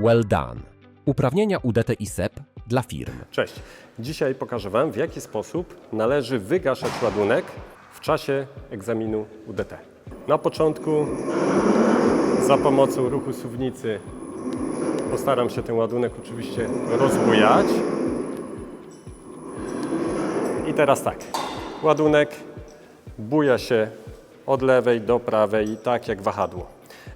Well Done. Uprawnienia UDT i SEP dla firm. Cześć. Dzisiaj pokażę Wam, w jaki sposób należy wygaszać ładunek w czasie egzaminu UDT. Na początku za pomocą ruchu suwnicy postaram się ten ładunek oczywiście rozbujać. I teraz tak. Ładunek buja się od lewej do prawej, tak jak wahadło.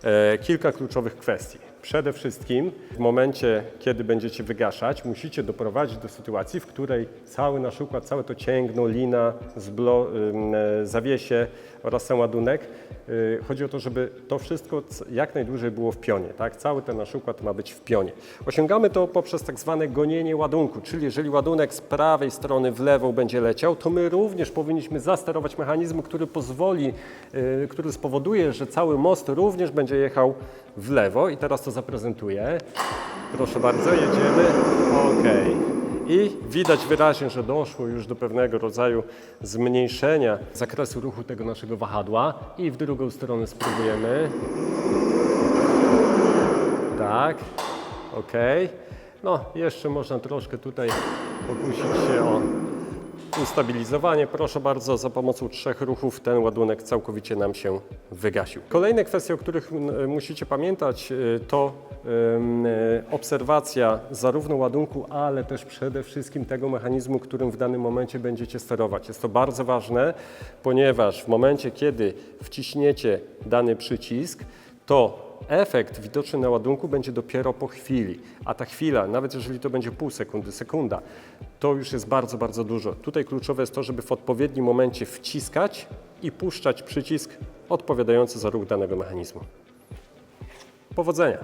E, kilka kluczowych kwestii. Przede wszystkim w momencie, kiedy będziecie wygaszać, musicie doprowadzić do sytuacji, w której cały nasz układ, całe to cięgno, lina, zblo, e, zawiesie oraz ten ładunek, y, chodzi o to, żeby to wszystko jak najdłużej było w pionie. Tak? Cały ten nasz układ ma być w pionie. Osiągamy to poprzez tak zwane gonienie ładunku, czyli jeżeli ładunek z prawej strony w lewą będzie leciał, to my również powinniśmy zasterować mechanizm, który pozwoli, y, który spowoduje, że cały most również będzie jechał w lewo. I teraz to zaprezentuję. Proszę bardzo, jedziemy. OK. I widać wyraźnie, że doszło już do pewnego rodzaju zmniejszenia zakresu ruchu tego naszego wahadła. I w drugą stronę spróbujemy. Tak, ok. No, jeszcze można troszkę tutaj pokusić się o ustabilizowanie. Proszę bardzo, za pomocą trzech ruchów ten ładunek całkowicie nam się wygasił. Kolejne kwestie, o których m, musicie pamiętać, y, to y, obserwacja zarówno ładunku, ale też przede wszystkim tego mechanizmu, którym w danym momencie będziecie sterować. Jest to bardzo ważne, ponieważ w momencie, kiedy wciśniecie dany przycisk, to efekt widoczny na ładunku będzie dopiero po chwili, a ta chwila, nawet jeżeli to będzie pół sekundy, sekunda, to już jest bardzo, bardzo dużo. Tutaj kluczowe jest to, żeby w odpowiednim momencie wciskać i puszczać przycisk odpowiadający za ruch danego mechanizmu. Powodzenia!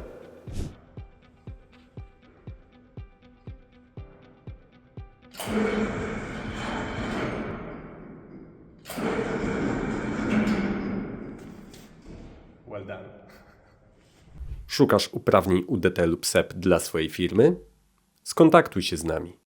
Well done. Szukasz uprawnień UDT lub SEP dla swojej firmy? Skontaktuj się z nami.